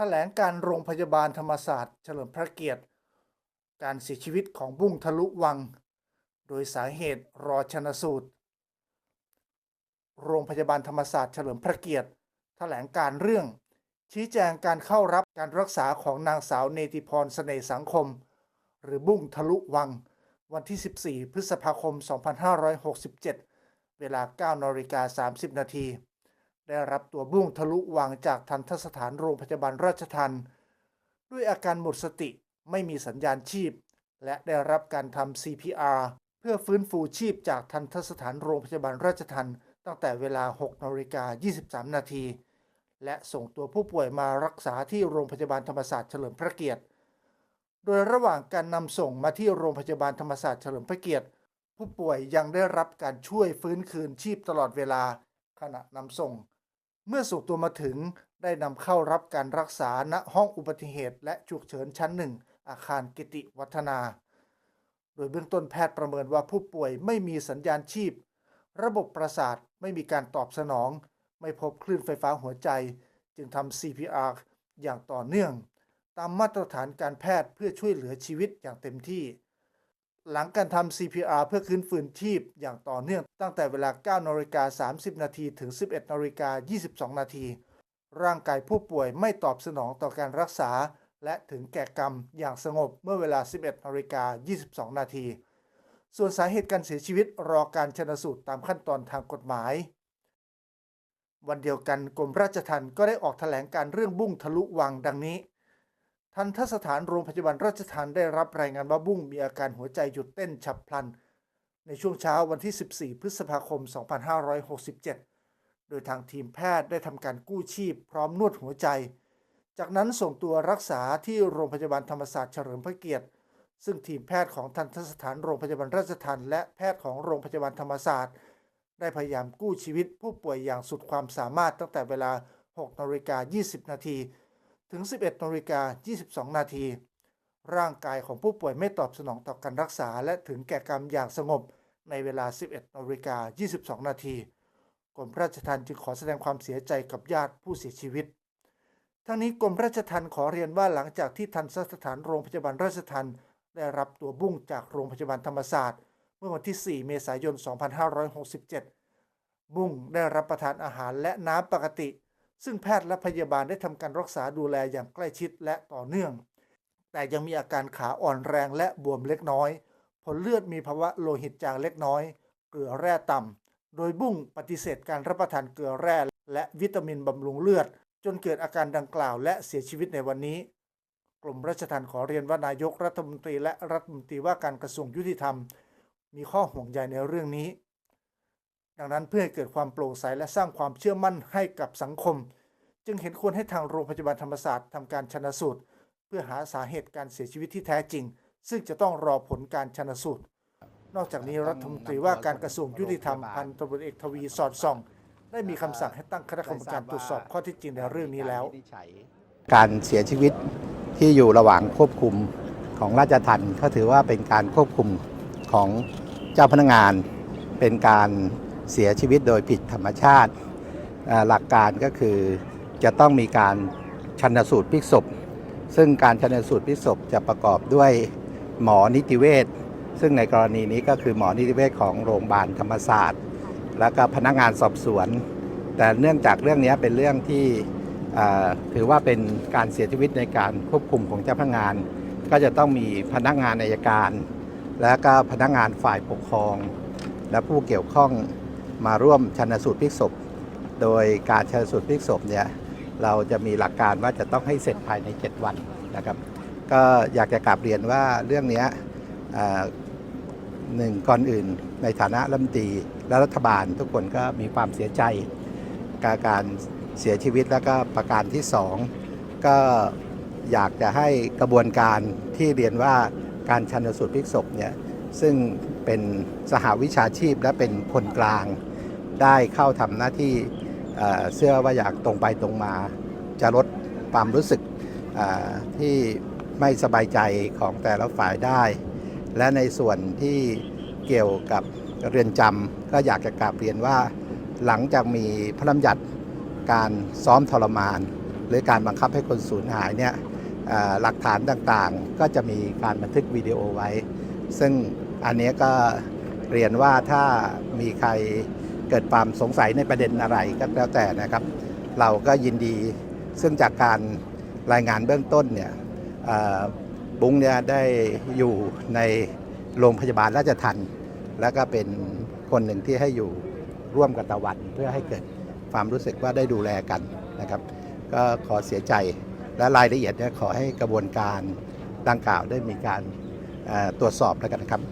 แถลงการโรงพยาบาลธรรมศาสตร์ เฉลิมพระเกียรติ การเสียชีวิตของบุ้งทะลุวัง โดยสาเหตุรอชนสูตร โรงพยาบาลธรรมศาสตร์เฉลิมพระเกียรติแถลงการเรื่อง ชี้แจงการเข้ารับการรักษาของนางสาวเนติพรเสน่ห์สังคม หรือบุ้งทะลุวัง วันที่ 14 พฤษภาคม 2567 เวลา9นาฬิกา30 นาที ได้รับตัวบุ้งทะลุวังจากทันทสถานโรงพยาบาลราชทันด้วยอาการหมดสติไม่มีสัญญาณชีพ และได้รับการทำ CPR เพื่อฟื้นฟูชีพจากทันทสถานโรงพยาบาลราชทันตั้งแต่เวลา 6นาฬิกา23 นาที และส่งตัวผู้ป่วยมารักษาที่โรงพยาบาลธรรมศาสตร์เฉลิมพระเกียรติ โดยระหว่างการนำส่งมาที่โรงพยาบาลธรรมศาสตร์เฉลิมพระเกียรติ ผู้ป่วยยังได้รับการช่วยฟื้นคืนชีพตลอดเวลาขณะนำส่ง เมื่อส่งตัวมาถึงได้นำเข้ารับการรักษาณห้องอุบัติเหตุ และฉุกเฉินชั้นหนึ่งอาคารกิติวัฒนา โดยเบื้องต้นแพทย์ประเมินว่าผู้ป่วยไม่มีสัญญาณชีพ ระบบประสาทไม่มีการตอบสนอง ไม่พบคลื่นไฟฟ้าหัวใจ จึงทำ CPR อย่างต่อเนื่อง ตามมาตรฐานการแพทย์เพื่อช่วยเหลือชีวิตอย่างเต็มที่ หลังการทำ CPR เพื่อคืนฟื้นชีพอย่างต่อเนื่องตั้งแต่เวลา 9นาฬิกา30 นาทีถึง 11นาฬิกา22 นาที ร่างกายผู้ป่วยไม่ตอบสนองต่อการรักษา และถึงแก่กรรมอย่างสงบเมื่อเวลา 11นาฬิกา22 นาที ส่วนสาเหตุการเสียชีวิตรอการชนสูตรตามขั้นตอนทางกฎหมาย วันเดียวกันกรมราชทัณฑ์ก็ได้ออกแถลงการเรื่องบุ้งทะลุวังดังนี้ ทันทสถานโรงพยาบาลราชทัณฑ์ได้รับรายงานว่าบุ้งมีอาการหัวใจหยุดเต้นฉับพลัน ในช่วงเช้าวันที่ 14 พฤษภาคม 2567 โดยทางทีมแพทย์ได้ทำการกู้ชีพพร้อมนวดหัวใจ จากนั้นส่งตัวรักษาที่โรงพยาบาลธรรมศาสตร์เฉลิมพระเกียรติ ซึ่งทีมแพทย์ของทันทสถานโรงพยาบาลราชทัณฑ์และแพทย์ของโรงพยาบาลธรรมศาสตร์ ได้พยายามกู้ชีวิตผู้ป่วยอย่างสุดความสามารถตั้งแต่เวลา 6นาฬิกา20 นาที ถึง 11นาฬิกา22 นาที ร่างกายของผู้ป่วยไม่ตอบสนองต่อการรักษา และถึงแก่กรรมอย่างสงบในเวลา 11นาฬิกา22 นาทีกรมราชทัณฑ์จึงขอแสดงความเสียใจกับญาติผู้เสียชีวิต ทั้งนี้กรมราชทัณฑ์ขอเรียนว่าหลังจากที่ทันสถานโรงพยาบาลราชทัณฑ์ได้รับตัวบุ้งจากโรงพยาบาลธรรมศาสตร์ เมื่อวันที่ 4 เมษายน 2567 บุ้งได้รับประทานอาหารและน้ำปกติ ซึ่งแพทย์และพยาบาลได้ทำการรักษาดูแลอย่างใกล้ชิดและต่อเนื่อง แต่ยังมีอาการขาอ่อนแรงและบวมเล็กน้อย ผลเลือดมีภาวะโลหิตจางเล็กน้อย เกลือแร่ต่ำ โดยบุ้งปฏิเสธการรับประทานเกลือแร่และวิตามินบำรุงเลือด จนเกิดอาการดังกล่าวและเสียชีวิตในวันนี้ กรมราชทัณฑ์ขอเรียนว่านายกรัฐมนตรีและรัฐมนตรีว่าการกระทรวงยุติธรรม มีข้อห่วงใยในเรื่องนี้ ดังนั้นเพื่อให้เกิดความโปร่งใสและสร้างความเชื่อมั่นให้กับสังคม จึงเห็นควรให้ทางโรงพยาบาลธรรมศาสตร์ทำการชนสูตร เพื่อหาสาเหตุการเสียชีวิตที่แท้จริง ซึ่งจะต้องรอผลการชนสูตร นอกจากนี้รัฐมนตรีว่าการกระทรวงยุติธรรมพันตำรวจเอกทวีสอดส่อง ได้มีคำสั่งให้ตั้งคณะกรรมการตรวจสอบข้อท็จจริงในเรื่องนี้แล้ว การเสียชีวิตที่อยู่ระหว่างควบคุมของราชทัณฑ์ก็ถือว่าเป็นการควบคุมของเจ้าพนักงานเป็นการ เสียชีวิตโดยผิดธรรมชาติ หลักการก็คือจะต้องมีการชันสูตรพลิกศพ ซึ่งการชันสูตรพลิกศพจะประกอบด้วยหมอนิติเวชซึ่งในกรณีนี้ก็คือหมอนิติเวชของโรงพยาบาลธรรมศาสตร์ แล้วก็พนักงานสอบสวน แต่เนื่องจากเรื่องนี้เป็นเรื่องที่ถือว่าเป็นการเสียชีวิตในการควบคุมของเจ้าพนักงาน ก็จะต้องมีพนักงานอายการ และก็พนักงานฝ่ายปกครอง และผู้เกี่ยวข้อง มาร่วมชันสูตรพลิกศพ โดยการชันสูตรพลิกศพเนี่ยเราจะมีหลักการว่าจะต้องให้เสร็จภายใน 7 วันนะครับ ก็อยากจะกลับเรียนว่าเรื่องนี้หนึ่งก่อนอื่น ในฐานะรัฐมนตรีและรัฐบาลทุกคนก็มีความเสียใจกับการเสียชีวิตแล้วก็ประการที่สองก็อยากจะให้กระบวนการที่เรียนว่าการชันสูตรพลิกศพเนี่ยซึ่งเป็นสหวิชาชีพและเป็นคนกลาง ได้เข้าทำหน้าที่เอ่อเชื่อว่าอยากตรงไปตรงมา จะลดความรู้สึกที่ไม่สบายใจของแต่ละฝ่ายได้ และในส่วนที่เกี่ยวกับเรือนจำก็อยากจะกราบเรียนว่า หลังจากมีพระราชบัญญัติการซ้อมทรมาน หรือการบังคับให้คนสูญหายเนี่ยหลักฐานต่างๆ ก็จะมีการบันทึกวิดีโอไว้ ซึ่งอันนี้ก็เรียนว่าถ้ามีใคร เกิดความสงสัยในประเด็นอะไรก็แล้วแต่นะครับ เราก็ยินดีซึ่งจากการรายงานเบื้องต้นเนี่ยบุ้งเนี่ยได้อยู่ในโรงพยาบาลราชทันแล้วก็เป็นคนหนึ่งที่ให้อยู่ร่วมกับตะวัน เพื่อให้เกิดความรู้สึกว่าได้ดูแลกันนะครับ ก็ขอเสียใจและรายละเอียดเนี่ยขอให้กระบวนการดังกล่าวได้มีการตรวจสอบแล้วกันนะครับ